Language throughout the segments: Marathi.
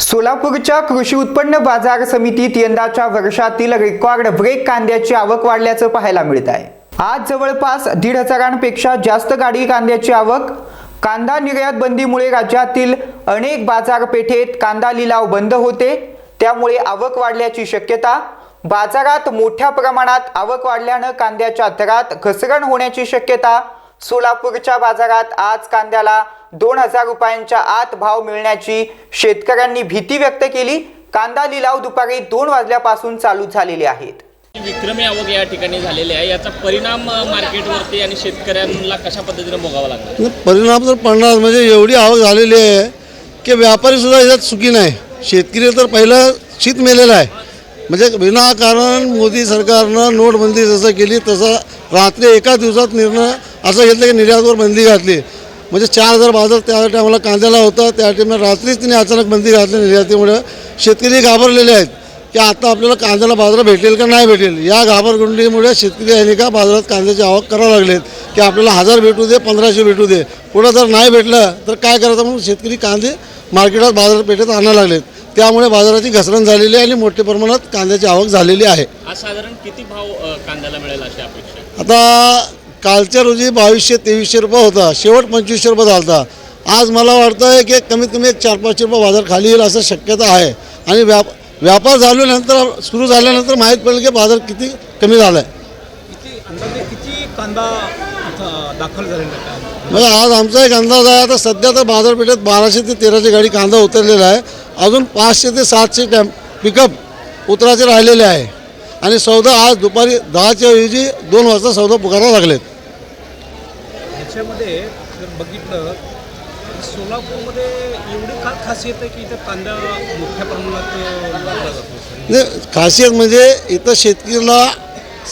सोलापूरच्या कृषी उत्पन्न बाजार समितीत यंदाच्या वर्षातील रेकॉर्ड ब्रेक कांद्याची आवक वाढल्याचं पाहायला मिळत आहे. आज जवळपास दीड हजारांपेक्षा जास्त गाडी कांद्याची आवक कांदा निर्यात बंदीमुळे राज्यातील अनेक बाजारपेठेत कांदा लिलाव बंद होते. त्यामुळे आवक वाढल्याची शक्यता बाजारात मोठ्या प्रमाणात आवक वाढल्यानं कांद्याच्या दरात घसरण होण्याची शक्यता सोलापूरच्या बाजारात आज कांद्याला दोन हजार रुपयांच्या आत भाव मिळण्याची शेतकऱ्यांनी भीती व्यक्त केली. कांदा लिलाव दुपारी दोन वाजल्यापासून चालू झालेले आहेत. विक्रमी आवक या ठिकाणी झालेली आहे. याचा परिणाम मार्केटवरती आणि शेतकऱ्यांना कशा पद्धतीने भोगावा लागला परिणाम तर पडणार. म्हणजे एवढी आवक झालेली आहे की व्यापारीसुद्धा याच्यात सुखी नाही. शेतकरी तर पहिलं शीत मेलेलं आहे. म्हणजे विनाकारण मोदी सरकारनं नोटबंदी जसं केली तसं रात्री एका दिवसात निर्णय असं घेतलं की निर्यातवर बंदी घातली. म्हणजे चार हजार बाजार त्या टायमाला कांद्याला होता त्या टायमाला रात्रीच तिने अचानक बंदी घातली निर्यातीमुळे. शेतकरी घाबरलेले आहेत की आता आपल्याला कांद्याला बाजार भेटेल का नाही भेटेल? या घाबरगुंडीमुळे शेतकरी यांनी का बाजारात कांद्याची आवक करावं लागलेत की आपल्याला हजार भेटू दे पंधराशे भेटू दे. पुढं जर नाही भेटलं तर काय करायचं म्हणून शेतकरी कांदे मार्केटात बाजारपेठेत आणायला लागलेत. त्यामुळे बाजाराची घसरण झालेली आहे आणि मोठ्या प्रमाणात कांद्याची आवक झालेली आहे. साधारण किती भाव कांद्याला मिळेल अशी अपेक्षा? आता कालच्या रोजी बावीसशे तेवीसशे रुपये होता. शेवट पंचवीसशे रुपये झाला होता आज मला वाटतं आहे की कमीत कमी एक चार पाचशे रुपये बाजार खाली येईल असं शक्यता आहे. आणि व्याप व्यापार झाल्यानंतर सुरू झाल्यानंतर माहीत पडेल की बाजार किती कमी झाला आहे किती कांदा दाखल झालेला म्हणजे आज आमचा एक अंदाज आहे. आता सध्या तर बाजारपेठेत बाराशे ते तेराशे गाडी कांदा उतरलेला आहे. अजून पाचशे ते सातशे टॅम पिकअप उतराचे राहिलेले आहे. आणि सौदा आज दुपारी दहाच्या ऐवजी दोन वाजता सौदा पुकारायला लागलेत. ह्याच्यामध्ये जर बघितलं सोलापूरमध्ये एवढी का खासियत आहे की इथं कांदा मोठ्या प्रमाणात जातो? म्हणजे खासियत म्हणजे इथं शेतकऱ्याला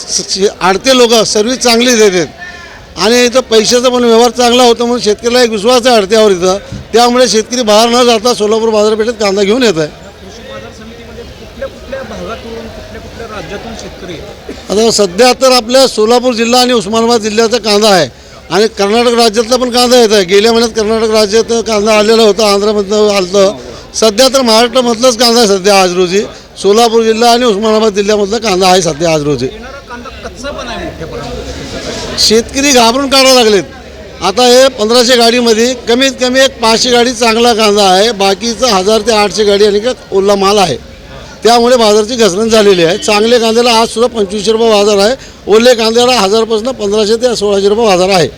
स- आडते लोक सर्व्हिस चांगली देतात. आणि इथं पैशाचा पण व्यवहार चांगला होतो म्हणून शेतकऱ्याला एक विश्वास आहे आडत्यावर इथं. त्यामुळे शेतकरी बाहेर न जाता सोलापूर बाजारपेठेत कांदा घेऊन येत आहे. कृषी बाजार समितीमध्ये कुठल्या कुठल्या भागातून कुठल्या कुठल्या राज्यातून शेतकरी येतात? आता सध्या तर आपल्या सोलापूर जिल्हा आणि उस्मानाबाद जिल्ह्याचा कांदा आहे. आणि कर्नाटक राज्यातला पण कांदा येत आहे. गेल्या महिन्यात कर्नाटक राज्यात कांदा आलेला होता आंध्रमधनं आलं सध्या तर महाराष्ट्रामधलाच कांदा आहे सध्या आज रोजी. सोलापूर जिल्हा आणि उस्मानाबाद जिल्ह्यामधला कांदा आहे सध्या आज रोजी. शेतकरी घाबरून काढायला लागलेत. आता हे पंधराशे गाडीमध्ये कमीत कमी एक पाचशे गाडी चांगला कांदा आहे. बाकीचं हजार ते आठशे गाडी आणि का ओला माल आहे. त्यामुळे बाजाराची घसरण झालेली आहे. चांगले कांद्याला आजसुद्धा पंचवीसशे रुपये बाजार आहे. ओले कांद्याला हजारपासून पंधराशे ते सोळाशे रुपये बाजार आहे.